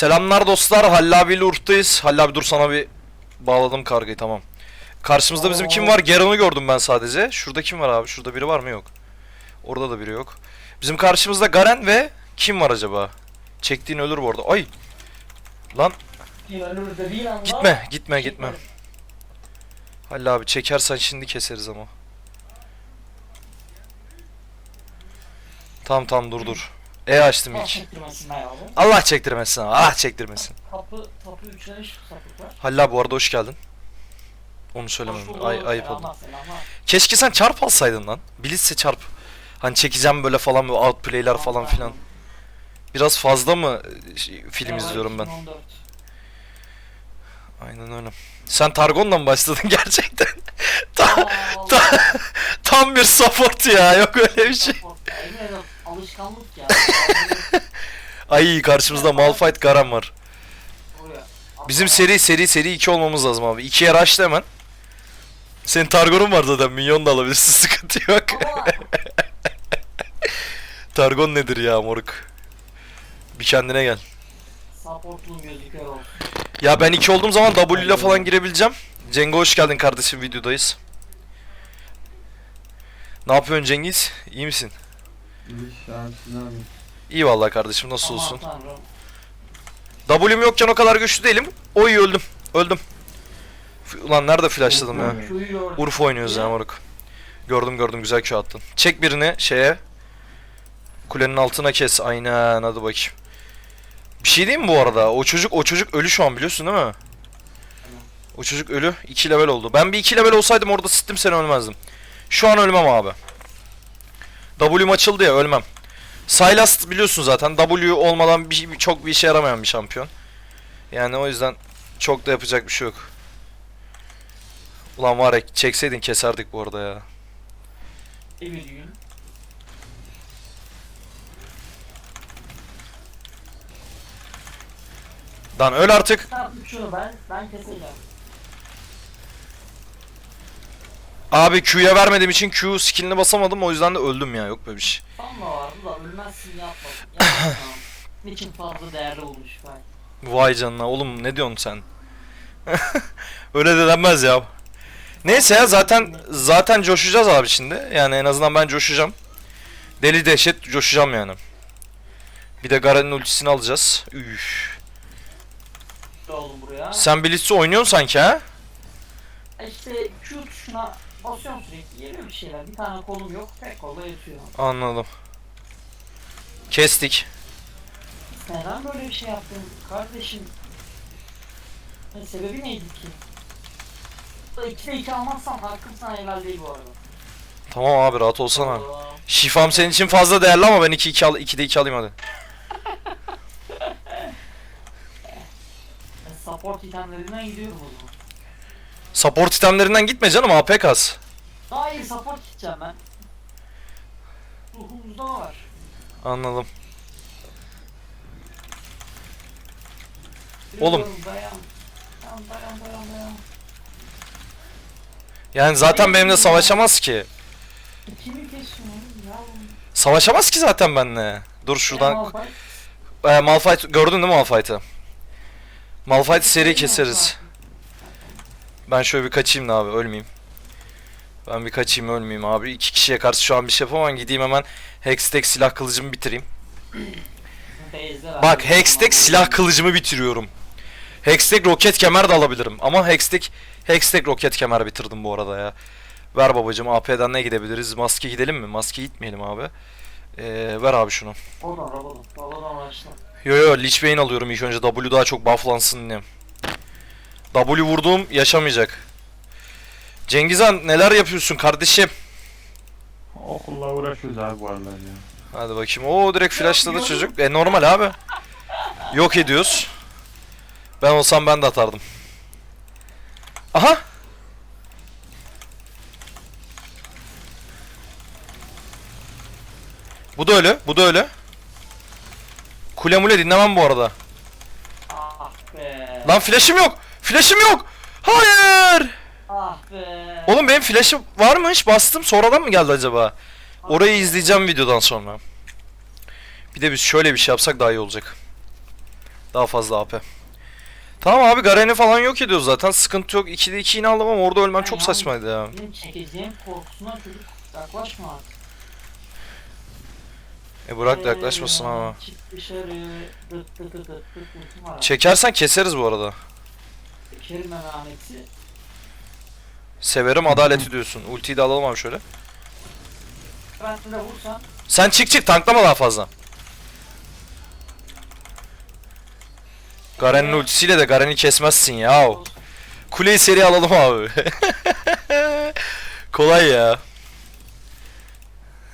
Selamlar dostlar. Halil abiyle Urf'tayız. Halil abi dur sana bir bağladım kargayı tamam. Karşımızda bizim kim var? Geron'u gördüm ben sadece. Şurada kim var abi? Şurada biri var mı? Yok. Orada da biri yok. Bizim karşımızda Garen ve kim var acaba? Çektiğin ölür bu arada. Ay! Lan gitme, gitme, gitme. Halil abi çekersen şimdi keseriz ama. Tamam tamam dur dur. E açtım Allah ilk. çektirmesin abi. Allah çektirmesin abi. Allah çektirmesin. Kapı, kapı üçlemiş sapık var. Halil bu arada hoş geldin. Onu söylemem. Ay, ayıp oldu. Keşke sen çarp alsaydın lan. Blitz'e çarp. Hani çekeceğim böyle falan böyle outplay'ler falan filan. Biraz fazla mı şey, film izliyorum ben? 2014. Aynen öyle. Sen Targon'la mı başladın gerçekten? tam, tam, tam bir support ya. Yok öyle bir şey. Emin ederim, alışkanlık ya. Ay karşımızda Malphite Garen var. Oraya. Bizim seri seri seri 2 olmamız lazım abi. 2'ye rush'la hemen. Senin Targon'un var zaten. Minyon da alabilirsin. Sıkıntı yok. Targon nedir ya moruk? Bir kendine gel. Ya ben 2 olduğum zaman W ile falan girebileceğim. Cengo hoş geldin kardeşim videodayız. Ne yapıyorsun Cengiz? İyi misin? İyi. İyi vallahi kardeşim nasıl Aman olsun? tanrım. W'm yokken o kadar güçlü değilim. Oy öldüm. Öldüm. F- Ulan nerede flashladım ya? Urfa oynuyoruz ya moruk. Gördüm gördüm güzel Q attın. Çek birini şeye. Kulenin altına kes. Aynen hadi bakayım. Bir şey diyeyim mi bu arada? O çocuk o çocuk ölü şu an biliyorsun değil mi? O çocuk ölü. 2 level oldu. Ben bir 2 level olsaydım orada sittim seni ölmezdim. Şu an ölmem abi. W'm açıldı ya ölmem. Sylas biliyorsun zaten W olmadan bir, çok bir işe yaramayan bir şampiyon. Yani o yüzden çok da yapacak bir şey yok. Ulan var ya çekseydin keserdik bu arada ya. Gün. Lan öl artık. Tamam şunu ben, ben keseceğim. Abi Q'ya vermediğim için Q skillini basamadım o yüzden de öldüm ya yok böyle bir şey. Tam da vardı da ölmezsin yapma. Yapma. Niçin fazla değerli olmuş ben. Vay canına oğlum ne diyorsun sen? Öyle de denmez ya. Neyse ya zaten zaten coşacağız abi şimdi. Yani en azından ben coşacağım. Deli dehşet coşacağım yani. Bir de Garen'in ultisini alacağız. Üf. Sen Blitz'i oynuyorsun sanki ha? E İşte Q tuşuna basıyorum sürekli geliyor bir şeyler. Bir tane kolum yok tek kolla yatıyor. Anladım. Kestik. Neden böyle bir şey yaptın kardeşim? E, sebebi neydi ki? 2'de 2 almazsan hakkım sana helal değil bu arada. Tamam abi rahat olsana. Allah. Şifam senin için fazla değerli ama ben 2 2 al 2'de 2 alayım hadi. E, support itemlerinden gidiyorum o zaman. Support itemlerinden gitme canım AP kas. İyi support gideceğim ben. Ruhumuzda var. Anladım. Oğlum. Dayan. Dayan dayan dayan dayan. Yani zaten benimle savaşamaz ki. Kimi ya? Savaşamaz ki zaten benimle. Dur şuradan. Kemal Bay- Ee, Malphite gördün değil mi Malphite'ı? Malphite seri keseriz. Ben şöyle bir kaçayım da abi ölmeyeyim. Ben bir kaçayım ölmeyeyim abi. İki kişiye karşı şu an bir şey yapamam. Gideyim hemen Hextech silah kılıcımı bitireyim. Bak. Hextech silah kılıcımı bitiriyorum. Hextech roket kemer de alabilirim. Ama Hextech Hextech roket kemer bitirdim bu arada ya. Ver babacım AP'den ne gidebiliriz? Maske gidelim mi? Maske gitmeyelim abi. Ee, ver abi şunu. Oradan. Rabadon başla. Yo yo Lich Bane alıyorum ilk önce W daha çok bufflansın diye. W vurduğum yaşamayacak. Cengizhan neler yapıyorsun kardeşim? Okulla uğraşıyoruz abi bu aralar ya. Hadi bakayım. Oo direkt flashladı çocuk. E normal abi. Yok ediyoruz. Ben olsam ben de atardım. Aha. Bu da öyle. Bu da öyle. Kule mule dinlemem bu arada. Ah be. Lan flash'ım yok. Flash'ım yok. Hayır. Ah be. Oğlum benim flash'ım varmış. Bastım. Sonradan mı geldi acaba? Orayı izleyeceğim videodan sonra. Bir de biz şöyle bir şey yapsak daha iyi olacak. Daha fazla AP. Tamam abi Garen'i falan yok ediyoruz zaten. Sıkıntı yok. 2'de 2 yine aldım ama orada ölmem çok saçmaydı ya. Benim çekeceğim korkusuna çocuk yaklaşma artık. E bırak da yaklaşmasın Ee, ama. Çekersen keseriz bu arada. Çekerim emaneti. Severim adaleti diyorsun. Ultiyi de alalım abi şöyle. Ben de vursam. Sen çık çık tanklama daha fazla. Garen'in ultisiyle de Garen'i kesmezsin ya. Kuleyi seri alalım abi. Kolay ya.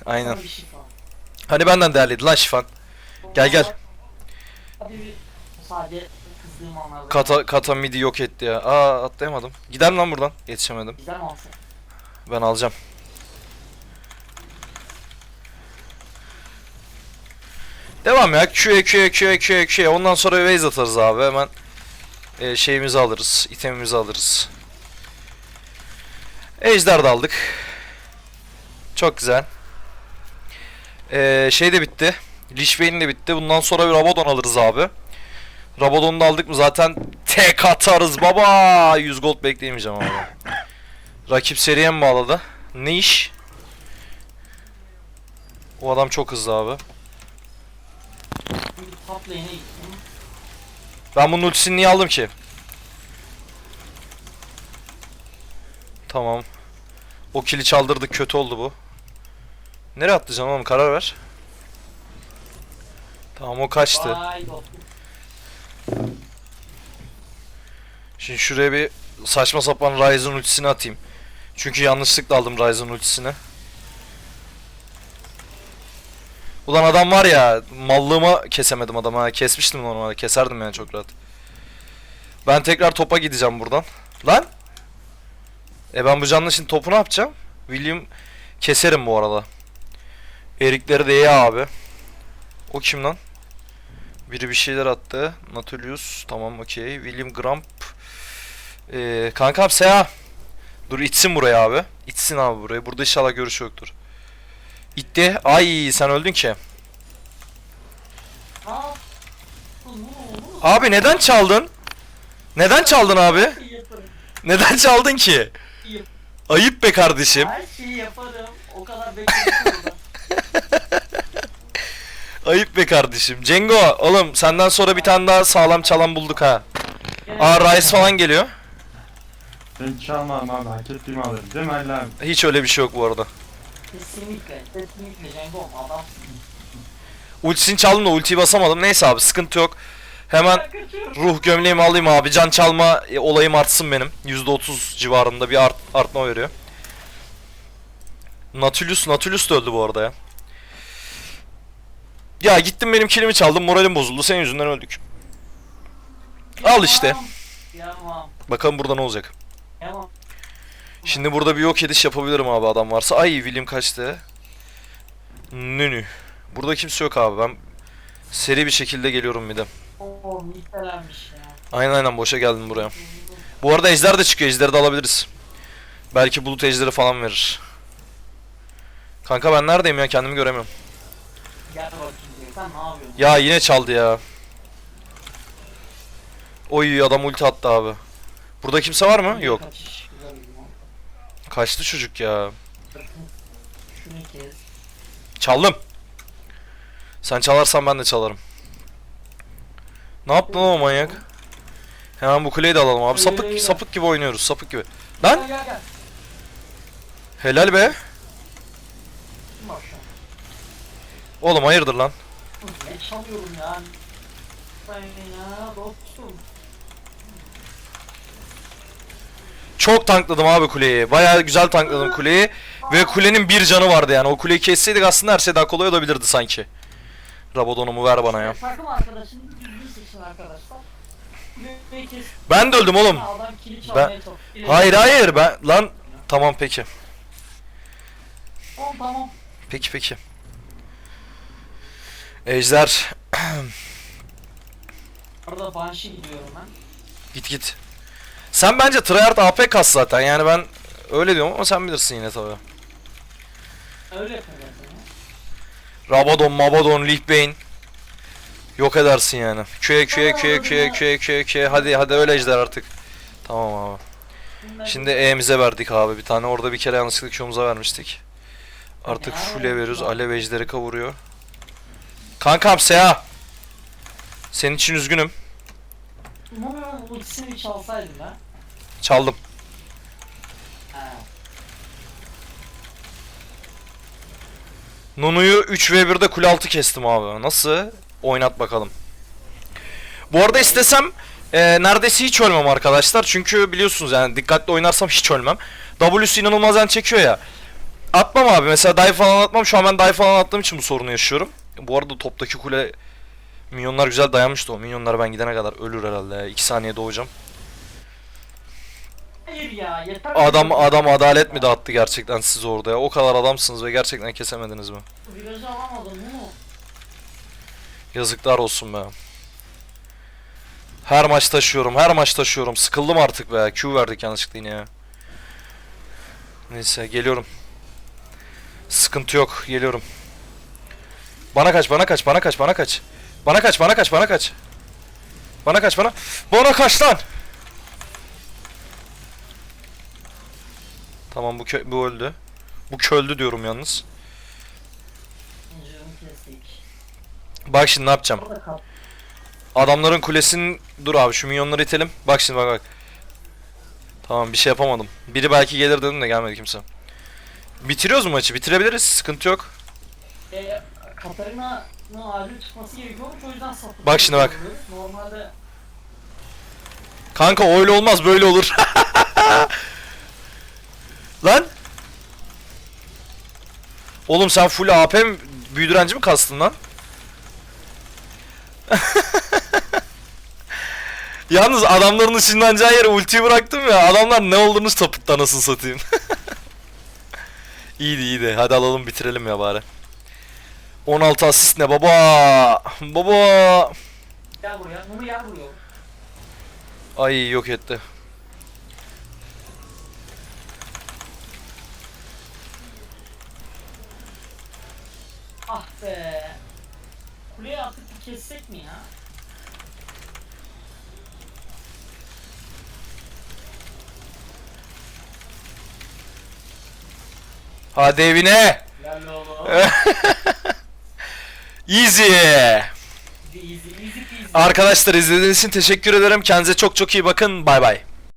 Aynen. Hani benden değerliydi lan şifan. Gel, gel. Hadi bir sadece Kata, kata midi yok etti ya. Aa atlayamadım. Gider lan buradan. Yetişemedim. Bizden mi alsın? Ben alacağım. Devam ya. Q'ye Q'ye Q'ye Q'ye Q'ye. Ondan sonra base atarız abi. Hemen e, şeyimizi alırız. itemimizi alırız. Ejder de aldık. Çok güzel. E, şey de bitti. Lich Bane de bitti. Bundan sonra bir Rabadon alırız abi. Rabadon'u da aldık mı zaten tek atarız baba. 100 gold bekleyemeyeceğim abi. Rakip seriye mi bağladı? Ne iş? O adam çok hızlı abi. Ben bunun ultisini niye aldım ki? Tamam. O kili çaldırdık kötü oldu bu. Nereye atlayacağım oğlum karar ver. Tamam o kaçtı. Vay. Şimdi şuraya bir saçma sapan Ryzen ultisini atayım. Çünkü yanlışlıkla aldım Ryzen ultisini. Ulan adam var ya mallığıma kesemedim adamı ha. Kesmiştim normalde. Keserdim yani çok rahat. Ben tekrar topa gideceğim buradan. Lan! E ben bu canlı şimdi topu ne yapacağım? William keserim bu arada. Erikleri de ye abi. O kim lan? Biri bir şeyler attı. Nautilus. Tamam okey. William Grump. Ee, kankam Seha. Dur itsin buraya abi. İtsin abi buraya. Burada inşallah görüş yoktur. İtti. Ay sen öldün ki. Abi neden çaldın? Neden çaldın abi? Neden çaldın ki? Ayıp be kardeşim. Her şeyi yaparım. O kadar bekledim orada. Ayıp be kardeşim. Cengo oğlum senden sonra bir tane daha sağlam çalan bulduk ha. Aa Rice falan geliyor. Ben çalmam abi hak ettiğimi alırım değil mi Ali abi? Hiç öyle bir şey yok bu arada. Kesinlikle. Kesinlikle Cengo adam. Ultisini çaldım da ultiyi basamadım. Neyse abi sıkıntı yok. Hemen ruh gömleğimi alayım abi. Can çalma e, olayım artsın benim. %30 civarında bir art, artma veriyor. Nautilus, Nautilus da öldü bu arada ya. Ya gittim benim kilimi çaldım moralim bozuldu senin yüzünden öldük. Al işte. Yamam. Bakalım burada ne olacak. Yamam. Şimdi burada bir yok ediş yapabilirim abi adam varsa. Ay William kaçtı. Nünü. Burada kimse yok abi ben seri bir şekilde geliyorum bir de. Oo mittelenmiş ya. Aynen aynen boşa geldim buraya. Bu arada ejder de çıkıyor. Ejderi de alabiliriz. Belki bulut ejderi falan verir. Kanka ben neredeyim ya kendimi göremiyorum. Gel bakayım. Sen ne yapıyorsun? Ya yine çaldı ya. Oy adam ulti attı abi. Burada kimse var mı? Yok. Kaçtı çocuk ya. Şunu kes. Çaldım. Sen çalarsan ben de çalarım. Ne yaptın o manyak? Hemen bu kuleyi de alalım abi. Sapık sapık gibi oynuyoruz. Sapık gibi. Lan helal be. Oğlum hayırdır lan? Ne çalıyorum ya? Ben ya dostum. Çok tankladım abi kuleyi. Bayağı güzel tankladım kuleyi. Ve kulenin bir canı vardı yani. O kuleyi kesseydik aslında her şey daha kolay olabilirdi sanki. Rabodonumu ver bana ya. Takım arkadaşını düzgün seçin arkadaşlar. Kuleyi kes. Ben de öldüm oğlum. Adam kili çalmaya çalışıyor. Hayır hayır ben lan tamam peki. Tamam tamam. Peki peki. Ejder Orada Banshee gidiyorum ben. git git. Sen bence tryhard AP kas zaten yani ben öyle diyorum ama sen bilirsin yine tabi. Öyle yapıyorum. Rabadon, Mabadon, Lich Bane. Yok edersin yani. Köye köye köye köye köye köye köye. Hadi hadi öyle ejder artık. Tamam abi. Şimdi E'mize verdik abi bir tane. Orada bir kere yanlışlıkla Q'muza vermiştik. Artık full'e veriyoruz. Alev ejderi kavuruyor. Kankam Seha. Senin için üzgünüm. Mumu ultisini bir çalsaydım ben. Çaldım. Nunu'yu 3v1'de kule altı kestim abi. Nasıl? Oynat bakalım. Bu arada istesem e, neredeyse hiç ölmem arkadaşlar. Çünkü biliyorsunuz yani dikkatli oynarsam hiç ölmem. W'su inanılmaz yani çekiyor ya. Atmam abi. Mesela dive falan atmam. Şu an ben dive falan attığım için bu sorunu yaşıyorum. Bu arada toptaki kule minyonlar güzel dayanmıştı o. Minyonlar ben gidene kadar ölür herhalde ya. 2 saniye doğacağım. Hayır ya yeter. Adam adam adalet mi dağıttı gerçekten siz orada ya? O kadar adamsınız ve gerçekten kesemediniz mi? Virajı alamadım. Yazıklar olsun be. Her maç taşıyorum, her maç taşıyorum. Sıkıldım artık be. Q verdik yanlışlıkla yine ya. Neyse geliyorum. Sıkıntı yok, geliyorum. Bana kaç, bana kaç, bana kaç, bana kaç. Bana kaç, bana kaç, bana kaç. Bana kaç, bana. Bana kaç lan. Tamam bu kö bu öldü. Bu köldü diyorum yalnız. Bak şimdi ne yapacağım. Adamların kulesinin... Dur abi şu minyonları itelim. Bak şimdi bak bak. Tamam bir şey yapamadım. Biri belki gelir dedim de gelmedi kimse. Bitiriyoruz mu maçı? Bitirebiliriz. Sıkıntı yok. Katarina'nın acil çıkması gerekiyormuş o yüzden sapık. Bak şimdi bak. Normalde Kanka öyle olmaz böyle olur. Lan. Oğlum sen full AP mi- büyüdürenci mi kastın lan? Yalnız adamların ışınlanacağı yere ultiyi bıraktım ya adamlar ne olduğunu sapıttı anasını satayım. iyiydi iyiydi hadi alalım bitirelim ya bari. 16 asist ne baba? Baba. gel buraya. Mumu gel buraya. Ay yok etti. Ah be. Kuleye atıp bir kessek mi ya? Hadi evine. Gel oğlum. Easy. Arkadaşlar izlediğiniz için teşekkür ederim. Kendinize çok çok iyi bakın. Bay bay.